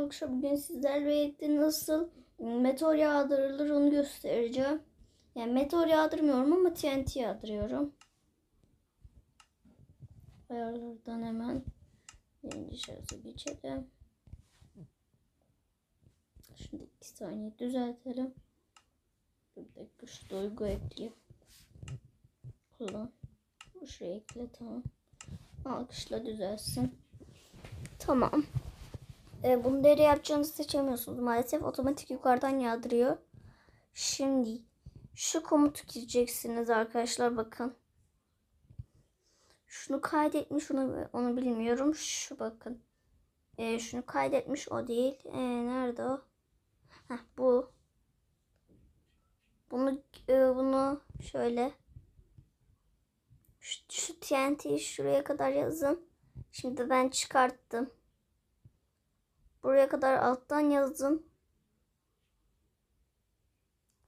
arkadaşlar bugün sizlerle birlikte nasıl meteor yağdırılır onu göstereceğim. Yani meteor yağdırmıyorum ama TNT yağdırıyorum. Ayarlardan hemen birinci geçelim. Şimdi iki saniye düzeltelim. Bir dakika şu duygu ekleyeyim. Kullan. Şuraya ekle tamam. Alkışla düzelsin. Tamam. E, bunu nereye yapacağınızı seçemiyorsunuz. Maalesef otomatik yukarıdan yağdırıyor. Şimdi şu komutu gireceksiniz arkadaşlar bakın. Şunu kaydetmiş onu, onu bilmiyorum. Şu bakın. E, şunu kaydetmiş o değil. E, nerede o? Heh, bu. Bunu e, bunu şöyle şu, şu TNT'yi şuraya kadar yazın. Şimdi ben çıkarttım. Buraya kadar alttan yazdım.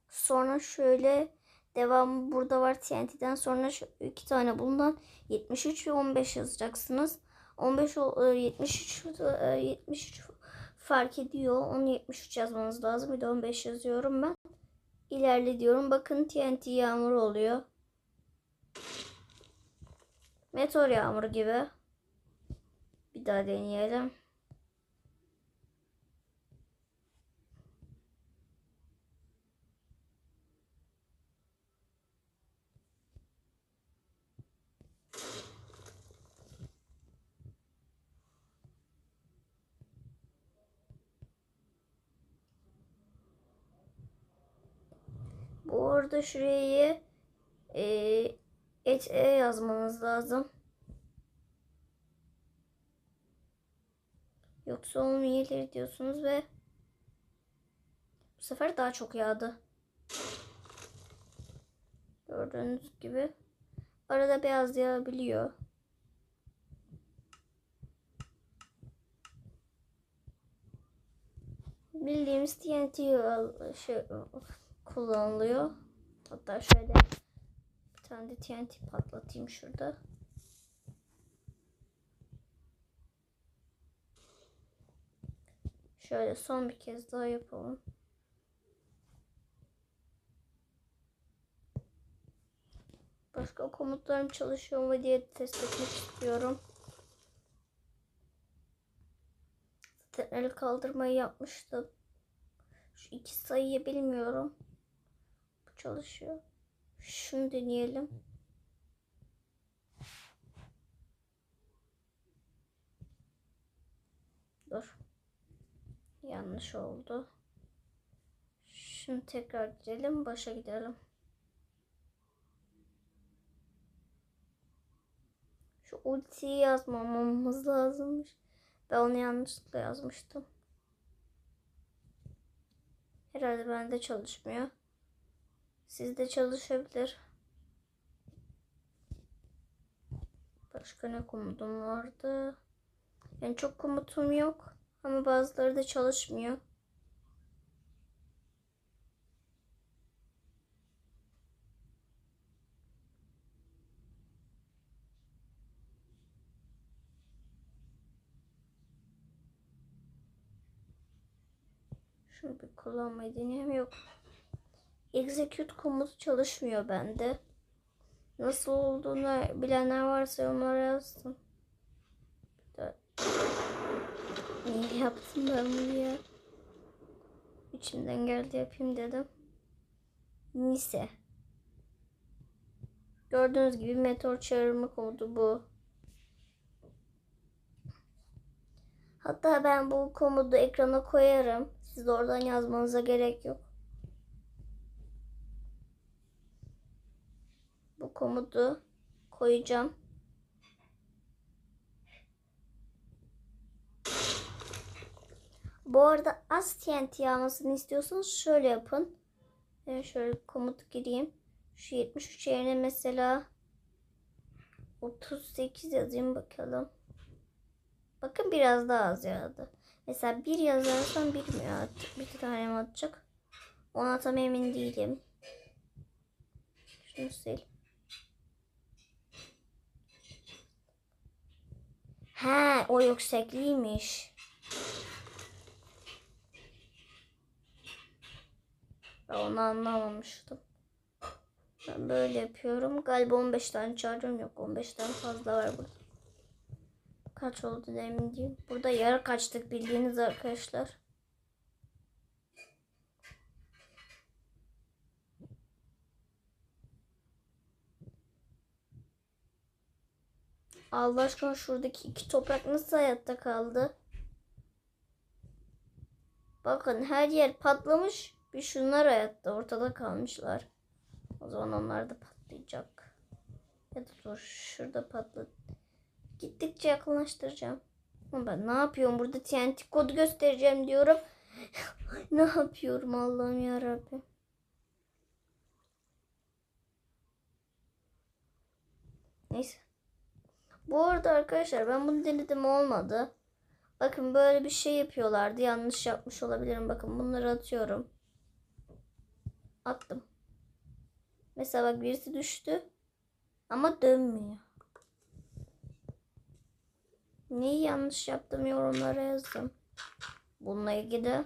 Sonra şöyle devamı burada var TNT'den sonra şu iki tane bundan 73 ve 15 yazacaksınız. 15 o- e, 73 e, 73 fark ediyor. Onu 73 yazmanız lazım. Bir de 15 yazıyorum ben. İlerle diyorum. Bakın TNT yağmur oluyor. Meteor yağmuru gibi. Bir daha deneyelim. Bu arada şurayı e, et e yazmanız lazım. Yoksa olmayabilir diyorsunuz ve bu sefer daha çok yağdı. Gördüğünüz gibi arada beyaz yağabiliyor. Bildiğimiz TNT şey, kullanılıyor. Hatta şöyle bir tane de TNT patlatayım şurada. Şöyle son bir kez daha yapalım. Başka komutlarım çalışıyor mu diye test etmek istiyorum. Zaten el kaldırmayı yapmıştım. Şu iki sayıyı bilmiyorum. Çalışıyor. Şunu deneyelim. Dur. Yanlış oldu. Şunu tekrar gidelim. Başa gidelim. Şu ultiyi yazmamamız lazımmış. Ben onu yanlışlıkla yazmıştım. Herhalde bende çalışmıyor. Sizde çalışabilir. Başka ne komutum vardı? Yani çok komutum yok. Ama bazıları da çalışmıyor. Şunu bir kullanmayı deneyeyim. Yok. Execute komutu çalışmıyor bende. Nasıl olduğunu bilenler varsa yorumlara yazsın. Niye yaptım ben bunu ya? İçimden geldi yapayım dedim. Nise. Gördüğünüz gibi meteor çağırma komutu bu. Hatta ben bu komutu ekrana koyarım. Siz oradan yazmanıza gerek yok. Komutu koyacağım. Bu arada az TNT yağmasını istiyorsanız şöyle yapın. Ben şöyle komut gireyim. Şu 73 yerine mesela 38 yazayım bakalım. Bakın biraz daha az yağdı. Mesela bir yazarsam bir mi atacak? Bir tane mi atacak? Ona tam emin değilim. Şunu sil. He o yüksekliymiş. Ben onu anlamamıştım. Ben böyle yapıyorum. Galiba 15 tane çağırıyorum. Yok 15 tane fazla var burada. Kaç oldu emin değil. Burada yarı kaçtık bildiğiniz arkadaşlar. Allah aşkına şuradaki iki toprak nasıl hayatta kaldı? Bakın her yer patlamış. Bir şunlar hayatta ortada kalmışlar. O zaman onlar da patlayacak. Ya da dur şurada patladı. Gittikçe yakınlaştıracağım. Ben ne yapıyorum burada TNT kodu göstereceğim diyorum. ne yapıyorum Allah'ım ya Neyse. Bu arada arkadaşlar ben bunu denedim olmadı. Bakın böyle bir şey yapıyorlardı. Yanlış yapmış olabilirim. Bakın bunları atıyorum. Attım. Mesela bak birisi düştü. Ama dönmüyor. Neyi yanlış yaptım yorumlara yazdım. Bununla ilgili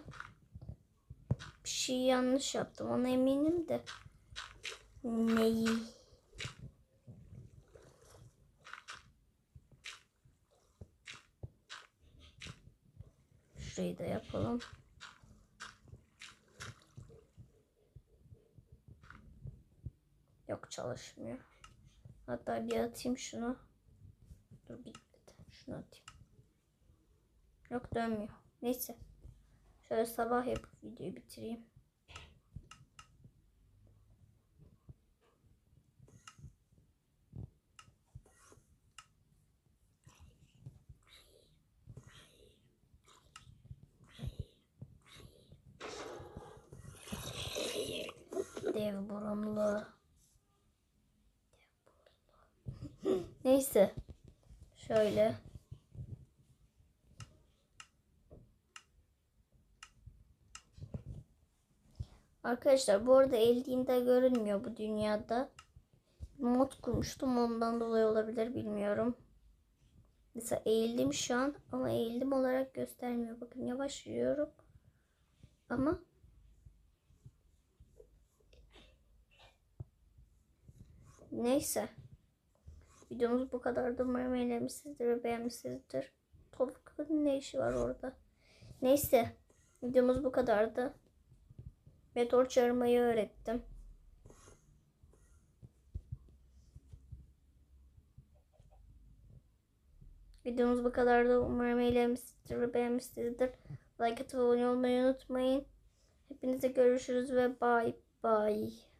bir şey yanlış yaptım. Ona eminim de. Neyi? Şurayı da yapalım. Yok çalışmıyor. Hatta bir atayım şunu. Dur gitmedi. Şunu atayım. Yok dönmüyor. Neyse. Şöyle sabah yapıp videoyu bitireyim. Neyse. Şöyle. Arkadaşlar bu arada eğildiğinde görünmüyor bu dünyada. Mod kurmuştum ondan dolayı olabilir bilmiyorum. Mesela eğildim şu an ama eğildim olarak göstermiyor. Bakın yavaş yürüyorum. Ama Neyse. Videomuz bu kadardı. Umarım eğlenmişsinizdir ve beğenmişsinizdir. Topukların ne işi var orada? Neyse. Videomuz bu kadardı. Meteor çağırmayı öğrettim. Videomuz bu kadardı. Umarım eğlenmişsinizdir ve beğenmişsinizdir. Like atıp abone olmayı unutmayın. Hepinize görüşürüz ve bye bye.